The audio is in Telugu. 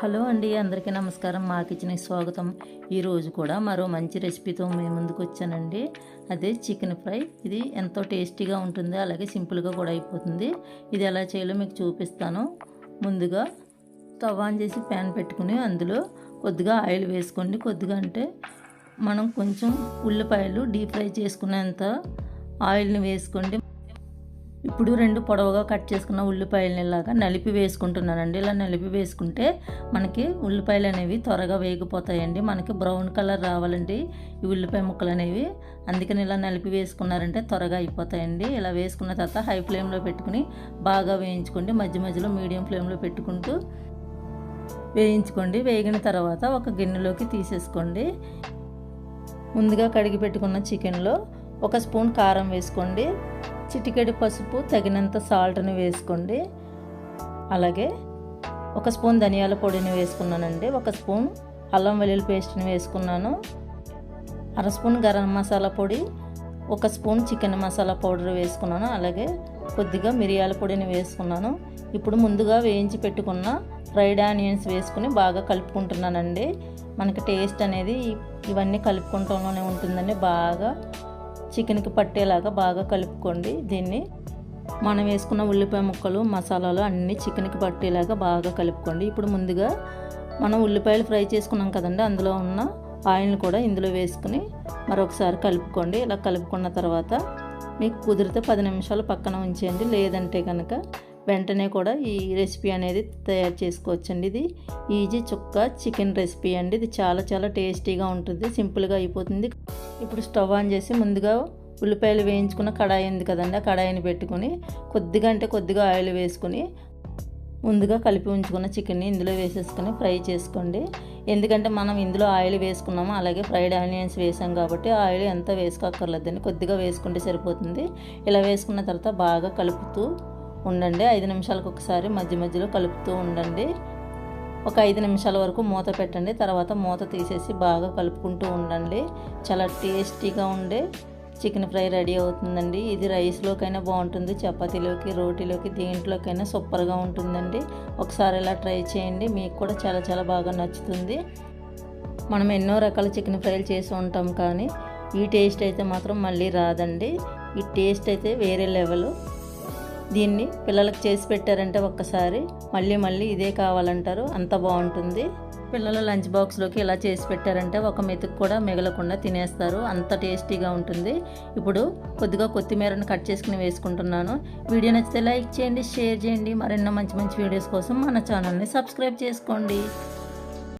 హలో అండి అందరికీ నమస్కారం. మా కిచెన్కి స్వాగతం. ఈరోజు కూడా మరో మంచి రెసిపీతో మేము ముందుకు వచ్చానండి. అదే చికెన్ ఫ్రై. ఇది ఎంతో టేస్టీగా ఉంటుంది అలాగే సింపుల్గా కూడా అయిపోతుంది. ఇది ఎలా చేయాలో మీకు చూపిస్తాను. ముందుగా స్టవ్ ఆన్ చేసి ప్యాన్ పెట్టుకుని అందులో కొద్దిగా ఆయిల్ వేసుకోండి. కొద్దిగా అంటే మనం కొంచెం ఉల్లిపాయలు డీప్ ఫ్రై చేసుకునేంత ఆయిల్ని వేసుకోండి. ఇప్పుడు రెండు పొడవుగా కట్ చేసుకున్న ఉల్లిపాయలని ఇలాగా నలిపి వేసుకుంటున్నానండి. ఇలా నలిపి వేసుకుంటే మనకి ఉల్లిపాయలు అనేవి త్వరగా వేగిపోతాయండి. మనకి బ్రౌన్ కలర్ రావాలండి. ఈ ఉల్లిపాయ ముక్కలు అనేవి అందుకని ఇలా నలిపి వేసుకున్నారంటే త్వరగా అయిపోతాయండి. ఇలా వేసుకున్న తర్వాత హై ఫ్లేమ్లో పెట్టుకుని బాగా వేయించుకోండి. మధ్య మధ్యలో మీడియం ఫ్లేమ్లో పెట్టుకుంటూ వేయించుకోండి. వేగిన తర్వాత ఒక గిన్నెలోకి తీసేసుకోండి. ముందుగా కడిగి పెట్టుకున్న చికెన్లో ఒక స్పూన్ కారం వేసుకోండి. చిటికెడు పసుపు తగినంత సాల్ట్ని వేసుకోండి. అలాగే ఒక స్పూన్ ధనియాల పొడిని వేసుకున్నానండి. ఒక స్పూన్ అల్లం వెల్లుల్లి పేస్ట్ని వేసుకున్నాను. అర స్పూన్ గరం మసాలా పొడి ఒక స్పూన్ చికెన్ మసాలా పౌడర్ వేసుకున్నాను. అలాగే కొద్దిగా మిరియాల పొడిని వేసుకున్నాను. ఇప్పుడు ముందుగా వేయించి పెట్టుకున్న ఫ్రైడ్ ఆనియన్స్ వేసుకుని బాగా కలుపుకుంటున్నానండి. మనకి టేస్ట్ అనేది ఇవన్నీ కలుపుకుంటూనే ఉంటుందండి. బాగా చికెన్కి పట్టేలాగా బాగా కలుపుకోండి. దీన్ని మనం వేసుకున్న ఉల్లిపాయ ముక్కలు మసాలాలు అన్నీ చికెన్కి పట్టేలాగా బాగా కలుపుకోండి. ఇప్పుడు ముందుగా మనం ఉల్లిపాయలు ఫ్రై చేసుకున్నాం కదండి అందులో ఉన్న ఆయిల్ని కూడా ఇందులో వేసుకుని మరొకసారి కలుపుకోండి. ఇలా కలుపుకున్న తర్వాత మీకు కుదిరితే పది నిమిషాలు పక్కన ఉంచేయండి. లేదంటే కనుక వెంటనే కూడా ఈ రెసిపీ అనేది తయారు చేసుకోవచ్చండి ఇది. ఈజీ చుక్క చికెన్ రెసిపీ అండి. ఇది చాలా చాలా టేస్టీగా ఉంటుంది. సింపుల్గా అయిపోతుంది. ఇప్పుడు స్టవ్ ఆన్ చేసి ముందుగా ఉల్లిపాయలు వేయించుకున్న కడాయి ఉంది కదండి. ఆ కడాయిని పెట్టుకుని కొద్దిగా అంటే కొద్దిగా ఆయిల్ వేసుకుని ముందుగా కలిపి ఉంచుకున్న చికెన్ని ఇందులో వేసేసుకొని ఫ్రై చేసుకోండి. ఎందుకంటే మనం ఇందులో ఆయిల్ వేసుకున్నాము అలాగే ఫ్రైడ్ ఆనియన్స్ వేసాం కాబట్టి ఆయిల్ ఎంత వేసుకోక్కర్లేదండి. కొద్దిగా వేసుకుంటే సరిపోతుంది. ఇలా వేసుకున్న తర్వాత బాగా కలుపుతూ ఉండండి. ఐదు నిమిషాలకు ఒకసారి మధ్య మధ్యలో కలుపుతూ ఉండండి. ఒక ఐదు నిమిషాల వరకు మూత పెట్టండి. తర్వాత మూత తీసేసి బాగా కలుపుకుంటూ ఉండండి. చాలా టేస్టీగా ఉండే చికెన్ ఫ్రై రెడీ అవుతుందండి. ఇది రైస్లోకైనా బాగుంటుంది చపాతీలోకి రోటీలోకి దేంట్లోకైనా సూపర్గా ఉంటుందండి. ఒకసారి ఇలా ట్రై చేయండి. మీకు కూడా చాలా చాలా బాగా నచ్చుతుంది. మనం ఎన్నో రకాల చికెన్ ఫ్రైలు చేసి ఉంటాం కానీ ఈ టేస్ట్ అయితే మాత్రం మళ్ళీ రాదండి. ఈ టేస్ట్ అయితే వేరే లెవెల్. దీన్ని పిల్లలకు చేసి పెట్టారంటే ఒక్కసారి మళ్ళీ మళ్ళీ ఇదే కావాలంటారు. అంత బాగుంటుంది. పిల్లలు లంచ్ బాక్స్లోకి ఇలా చేసి పెట్టారంటే ఒక మెతుకు కూడా మిగలకుండా తినేస్తారు. అంత టేస్టీగా ఉంటుంది. ఇప్పుడు కొద్దిగా కొత్తిమీరను కట్ చేసుకుని వేసుకుంటున్నాను. వీడియో నచ్చితే లైక్ చేయండి షేర్ చేయండి. మరెన్నో మంచి మంచి వీడియోస్ కోసం మన ఛానల్ని సబ్స్క్రైబ్ చేసుకోండి.